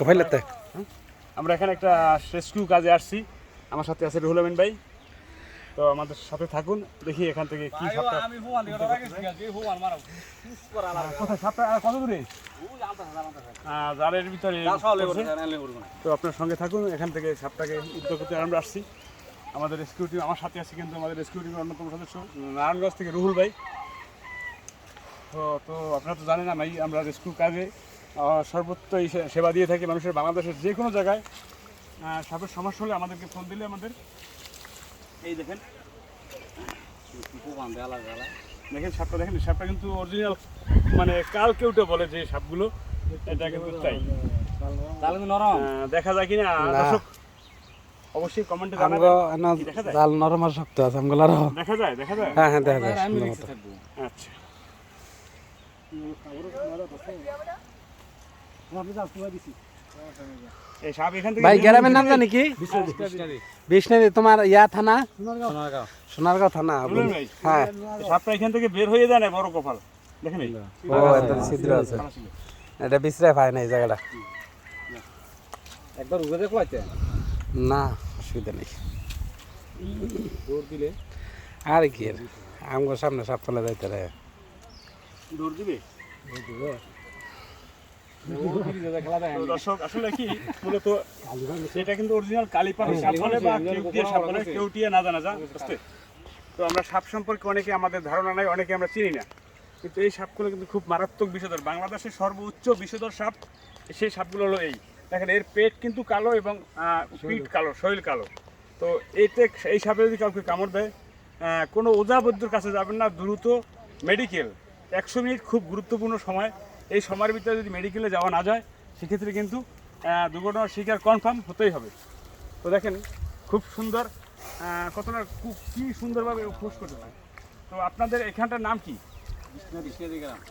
কপাইলাতে আমরা এখানে একটা রেস্কিউ কাজে আসছি। আমার সাথে আছে রুহুল আমিন ভাই। তো আমাদের সাথে থাকুন দেখি এখান থেকে কি জালের ভিতরে তো আপনার সঙ্গে থাকুন এখান থেকে সাপটাকে উদ্যোগ করতে আমরা আসছি। আমাদের রেস্কিউ টিম আমার সাথে আছে কিন্তু আমাদের রেস্কিউ টিমের অন্যতম সদস্য নারায়ণগঞ্জ থেকে রুহুল ভাই। তো তো আপনারা তো জানেন আমি আমরা রেস্কিউ কাজে সর্বোচ্চ সেবা দিয়ে থাকি মানুষের বাংলাদেশের যে কোনো জায়গায়। সাপের সমস্যা হলে আমাদেরকে ফোন দিলে আমাদের। এই দেখেন। দেখেন সাপটা দেখেন সাপটা কিন্তু অরিজিনাল মানে কাল কেউটা বলে যে সাপগুলো এটা কিন্তু তাই। নরম। দেখা যায় কিনা? না। দর্শক অবশ্যই কমেন্টে জানাবেন। দেখা যায়? জাল নরম আর শক্ত আছে আমগুলো আরও দেখা যায় দেখা যায়? হ্যাঁ হ্যাঁ দেখা যায় আচ্ছা এই সাপ এখান থেকে ভাই গ্রামের নাম জানি কি? বিষ্ণারি তোমার ইয়া থানা? সোনারগাঁও। থানা হ্যাঁ। সাপটা এখান থেকে বের হয়ে যায় না বড় কপাল? দেখেন ও এটা ছিদ্র আছে। এটা বিশ্রায় পায় না এই জায়গাটা। একবার উড়ে দেখো না অসুবিধা নেই। দৌড় দিলে? আর কি আমগো সামনে সাপ ফেলে যাইতে রে দৌড় দিবে। দর্শক আসলে কি মূলত এটা কিন্তু অরিজিনাল কালীপাড়া সাপ বা কেউটিয়া সাপ কেউটিয়া না জানা যা বুঝতে? তো আমরা সাপ সম্পর্কে অনেকে আমাদের ধারণা নাই অনেকে আমরা চিনি না। কিন্তু এই সাপগুলো কিন্তু খুব মারাত্মক বিষধর বাংলাদেশের সর্বোচ্চ বিষধর সাপ সেই সাপগুলো হলো এই। দেখেন এর পেট কিন্তু কালো এবং পিঠ কালো শরীর কালো। তো এতে এই সাপে যদি কাউকে কামড় দেয় কোনো ওজা বৈদ্যর কাছে যাবেন না দ্রুত মেডিকেল একশো মিনিট খুব গুরুত্বপূর্ণ সময়। এই সময়ের ভিতরে যদি মেডিকেলে যাওয়া না যায় সেক্ষেত্রে কিন্তু দুর্ঘটনার শিকার কনফার্ম হতেই হবে। তো দেখেন খুব সুন্দর কতটা খুব কি সুন্দরভাবে ফুস করতে পারে তো আপনাদের এখানটার নাম কি?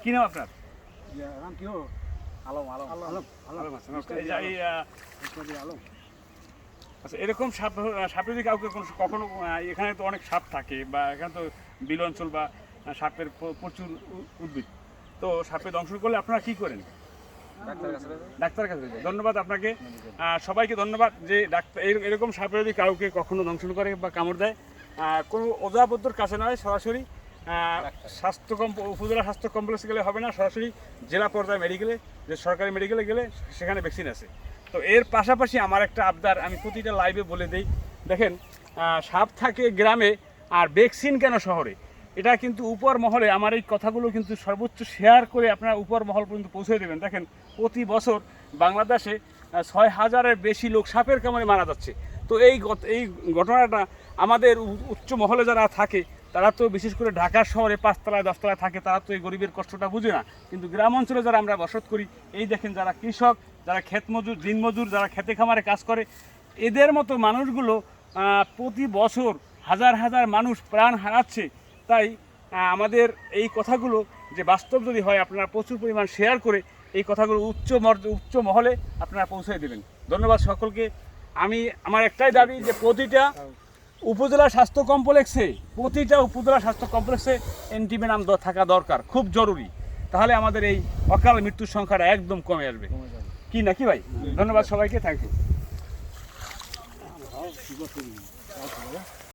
কি নাম আপনার? নাম কি হো আলম আলম। আলম। আলম হাসান, নমস্কার। এই যে আচ্ছা এরকম সাপ সাপে যদি কাউকে কোনো কখনো এখানে তো অনেক সাপ থাকে বা এখানে তো বিল অঞ্চল বা সাপের প্রচুর উ- উদ্ভিদ। তো সাপে দংশন করলে আপনারা কি করেন? ডাক্তার কাছে ডাক্তারের কাছে ধন্যবাদ আপনাকে। সবাইকে ধন্যবাদ যে ডাক্তার এরকম সাপে যদি কাউকে কখনো দংশন করে বা কামড় দেয় কোনো ওজাবদ্ধর কাছে নয় সরাসরি স্বাস্থ্য কম উপজেলা স্বাস্থ্য কমপ্লেক্সে গেলে হবে না সরাসরি জেলা পর্যায়ে মেডিকেলে যে সরকারি মেডিকেলে গেলে সেখানে ভ্যাকসিন আছে। তো এর পাশাপাশি আমার একটা আবদার আমি প্রতিটা লাইভে বলে দিই। দেখেন সাপ থাকে গ্রামে আর ভ্যাকসিন কেন শহরে? এটা কিন্তু উপর মহলে আমার এই কথাগুলো কিন্তু সর্বোচ্চ শেয়ার করে আপনারা উপর মহল পর্যন্ত পৌঁছে দেবেন। দেখেন, প্রতি বছর বাংলাদেশে ছয় হাজারের বেশি লোক সাপের কামড়ে মারা যাচ্ছে। তো এই এই ঘটনাটা আমাদের উচ্চ মহলে যারা থাকে, তারা তো বিশেষ করে ঢাকা শহরে পাঁচতলায়, দশতলায় থাকে, তারা তো এই গরিবের কষ্টটা বুঝে না। কিন্তু গ্রাম অঞ্চলে যারা আমরা বসত করি, এই দেখেন যারা কৃষক, যারা ক্ষেত মজুর, দিন মজুর, যারা খেতে খামারে কাজ করে, এদের মতো মানুষগুলো প্রতি বছর হাজার হাজার মানুষ প্রাণ হারাচ্ছে। তাই আমাদের এই কথাগুলো যে বাস্তব যদি হয়, আপনারা প্রচুর পরিমাণ শেয়ার করে এই কথাগুলো উচ্চ উচ্চ মহলে আপনারা পৌঁছে দেবেন। ধন্যবাদ সকলকে। আমি, আমার একটাই দাবি যে প্রতিটা উপজেলা স্বাস্থ্য কমপ্লেক্সে, প্রতিটা উপজেলা স্বাস্থ্য কমপ্লেক্সে এনটিভি নাম দ- থাকা দরকার, খুব জরুরি। তাহলে আমাদের এই অকাল মৃত্যুর সংখ্যাটা একদম কমে আসবে। কি নাকি ভাই? ধন্যবাদ সবাইকে থ্যাংক ইউ